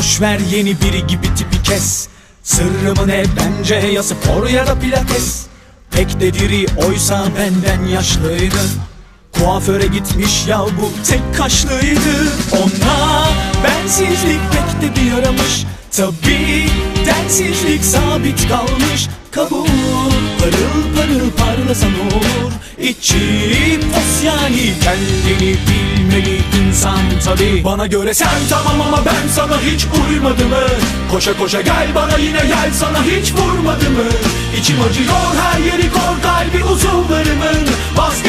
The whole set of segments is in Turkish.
Boş ver yeni biri gibi tipi kes. Sırrımı ne bence ya spor ya da pilates. Pek de diri oysa benden yaşlıydı. Kuaföre gitmiş ya bu tek kaşlıydı. Ona bensizlik pek de bir yaramış. Tabi densizlik sabit kalmış. Kabul parıl parıl parlasa ne olur. İçi pos yani kendini tabi Bana göre sen tamam ama ben sana hiç uymadı mı? Koşa koşa gel bana yine gel sana hiç vurmadı mı? İçim acıyor her yeri kor kalbi uzuvlarımın Vazgeç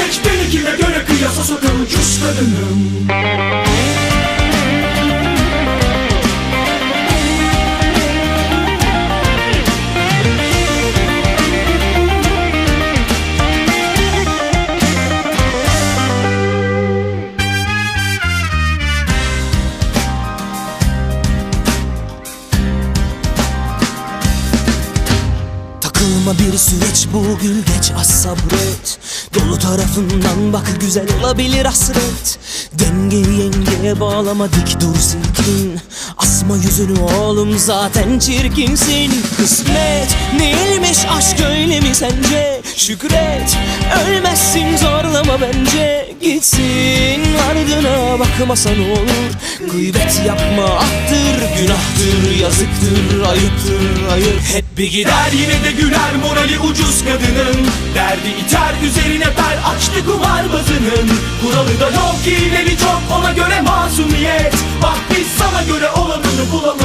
Takılma bir süreç bu gül geç az sabret. Dolu tarafından bak güzel olabilir hasret. Dengeyi yengeye bağlama dik dur silkin Asma yüzünü oğlum zaten çirkinsin. Kısmet neymiş aşk öyle mi sence? Şükret ölmezsin zorlama bence. Gitsin ardına bakmasa ne olur. Gıybet yapma attır günahtır yazıktır ayıptır ayıp. Hep bir gider yine de güler morali ucuz kadının. Derdi iter üzerine per açtı kumarbazının Kuralı da yok ileri çok ona göre masumiyet. Bak biz sana göre olanını bulamadın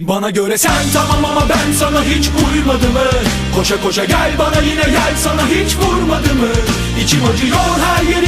Bana göre sen tamam ama ben sana hiç uymadı mı? Koşa koşa gel bana yine gel sana hiç vurmadı mı? İçim acıyor her yeri